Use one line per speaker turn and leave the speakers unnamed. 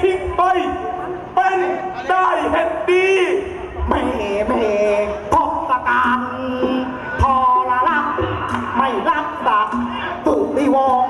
ทิ้งไป เป็นได้เห็นดี
ไม่แมพบสการพอละลักไม่รักษาตุลิวอง